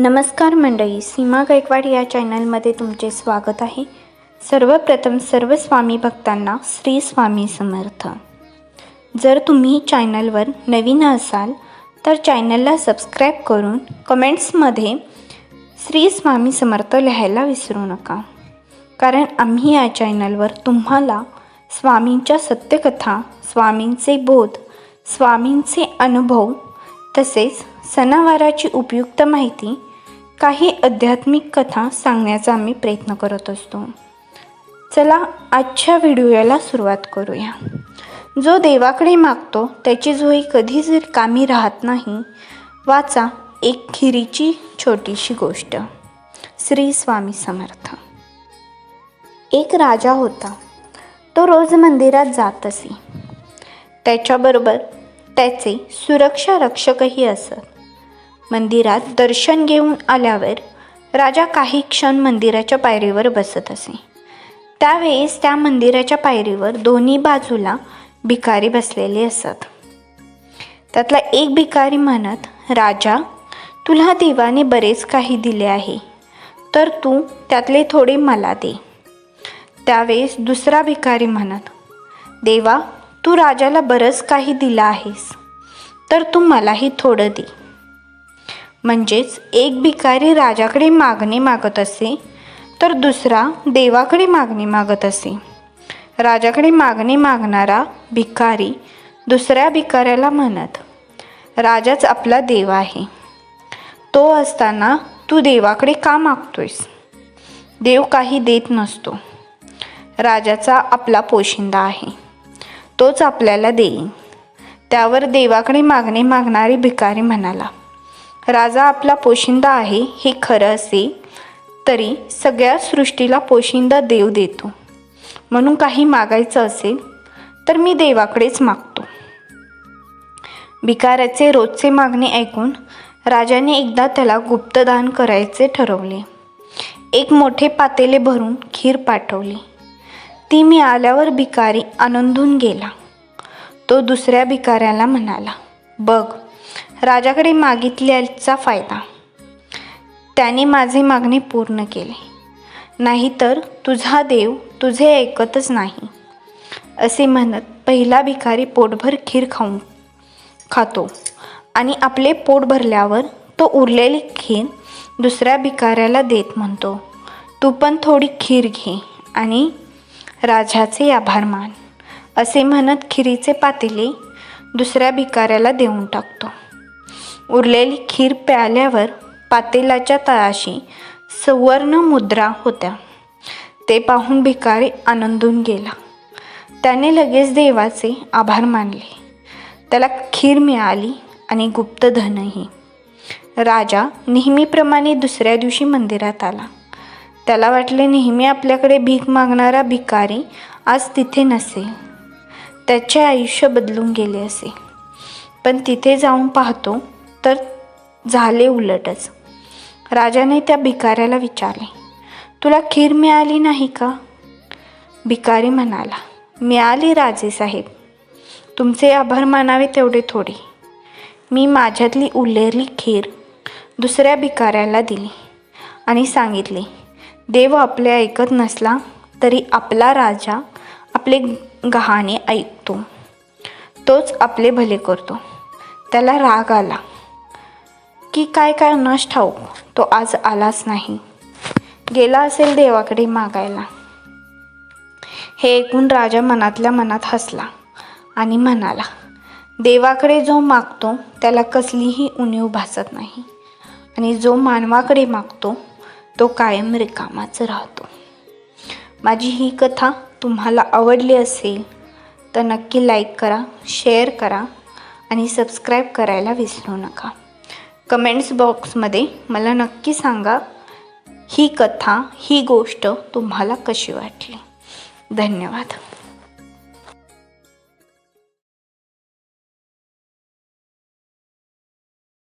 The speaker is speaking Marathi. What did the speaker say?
नमस्कार मंडळी सीमा गायकवाड या चॅनलमध्ये तुमचे स्वागत आहे. सर्वप्रथम सर्व स्वामी भक्तांना श्री स्वामी समर्थ. जर तुम्ही चॅनलवर नवीन असाल तर चॅनलला सबस्क्राईब करून कमेंट्समध्ये श्री स्वामी समर्थ लिहायला विसरू नका. कारण आम्ही या चॅनलवर तुम्हाला स्वामींच्या सत्यकथा स्वामींचे बोध स्वामींचे अनुभव तसेच सणावाराची उपयुक्त माहिती काही आध्यात्मिक कथा सांगण्याचा आम्ही प्रयत्न करत असतो. चला आजच्या व्हिडिओला सुरुवात करूया. जो देवाकडे मागतो त्याची झोई कधीच कामी राहत नाही वाचा एक खिरीची छोटीशी गोष्ट. श्री स्वामी समर्थ. एक राजा होता. तो रोज मंदिरात जात असे. त्याच्याबरोबर त्याचे सुरक्षा रक्षकही असत. मंदिरात दर्शन घेऊन आल्यावर राजा काही क्षण मंदिराच्या पायरीवर बसत असे. त्यावेळेस त्या मंदिराच्या पायरीवर दोन्ही बाजूला भिकारी बसलेले असत. त्यातला एक भिकारी म्हणत राजा तुला देवाने बरेच काही दिले आहे तर तू त्यातले थोडे मला दे. त्यावेळेस दुसरा भिकारी म्हणत देवा तू राजाला बरंच काही दिलं आहेस तर तू मलाही थोडं दे. म्हणजेच एक भिकारी राजाकडे मागणी मागत असे तर दुसरा देवाकडे मागणी मागत असे. राजाकडे मागणी मागणारा भिकारी दुसऱ्या भिकाऱ्याला म्हणत राजाच आपला देव आहे. तो असताना तू देवाकडे का मागतोयस? देव काही देत नसतो. राजाचा आपला पोशिंदा आहे. तोच आपल्याला देईन. त्यावर देवाकडे मागणी मागणारी भिकारी म्हणाला राजा आपला पोशिंदा आहे हे खरं असे तरी सगळ्या सृष्टीला पोशिंदा देव देतो. म्हणून काही मागायचं असेल तर मी देवाकडेच मागतो. भिकाऱ्याचे रोजचे मागणे ऐकून राजाने एकदा त्याला गुप्तदान करायचे ठरवले. एक मोठे पातेले भरून खीर पाठवली. ती मी आल्यावर भिकारी आनंदून गेला. तो दुसऱ्या भिकाऱ्याला म्हणाला बघ राजाकडे मागितल्याचा फायदा. त्याने माझे मागणे पूर्ण केले. नाहीतर तुझा देव तुझे ऐकतच नाही. असे म्हणत पहिला भिकारी पोटभर खीर खाऊन खातो आणि आपले पोट भरल्यावर तो उरलेली खीर दुसऱ्या भिकाऱ्याला देत म्हणतो तू पण थोडी खीर घे आणि राजाचे आभार मान. असे म्हणत खिरीचे पातेले दुसऱ्या भिकाऱ्याला देऊन टाकतो. उरलेली खीर प्याल्यावर पातेलाच्या तळाशी सुवर्ण मुद्रा होत्या. ते पाहून भिकारी आनंदून गेला. त्याने लगेच देवाचे आभार मानले. त्याला खीर मिळाली आणि गुप्तधनही राजा नेहमीप्रमाणे दुसऱ्या दिवशी मंदिरात आला. त्याला वाटले नेहमी आपल्याकडे भीक मागणारा भिकारी आज तिथे नसेल. त्याचे आयुष्य बदलून गेले असे. पण तिथे जाऊन पाहतो तर झाले उलटच. राजाने त्या भिकाऱ्याला विचारले तुला खीर मिळाली नाही का? भिकारी म्हणाला मिळाली राजेसाहेब तुमचे आभार मानावे तेवढे थोडे. मी माझ्यातली उरलेली खीर दुसऱ्या भिकाऱ्याला दिली आणि सांगितले देव आपले ऐकत नसला तरी आपला राजा आपले गहाणे ऐकतो. तोच आपले भले करतो. त्याला राग आला. की काय काय नष्ट ठाऊक तो आज आलाच नाही. गेला असेल देवाकडे मागायला. हे ऐकून राजा मनातल्या मनात हसला आणि म्हणाला देवाकडे जो मागतो त्याला कसलीही उणीव भासत नाही. आणि जो मानवाकडे मागतो तो कायम रिकामाच राहतो. माझी ही कथा तुम्हाला आवडली असेल तर नक्की लाईक करा शेअर करा आणि सबस्क्राईब करायला विसरू नका. कमेंट्स बॉक्समध्ये मला नक्की सांगा ही कथा ही गोष्ट तुम्हाला कशी वाटली? धन्यवाद.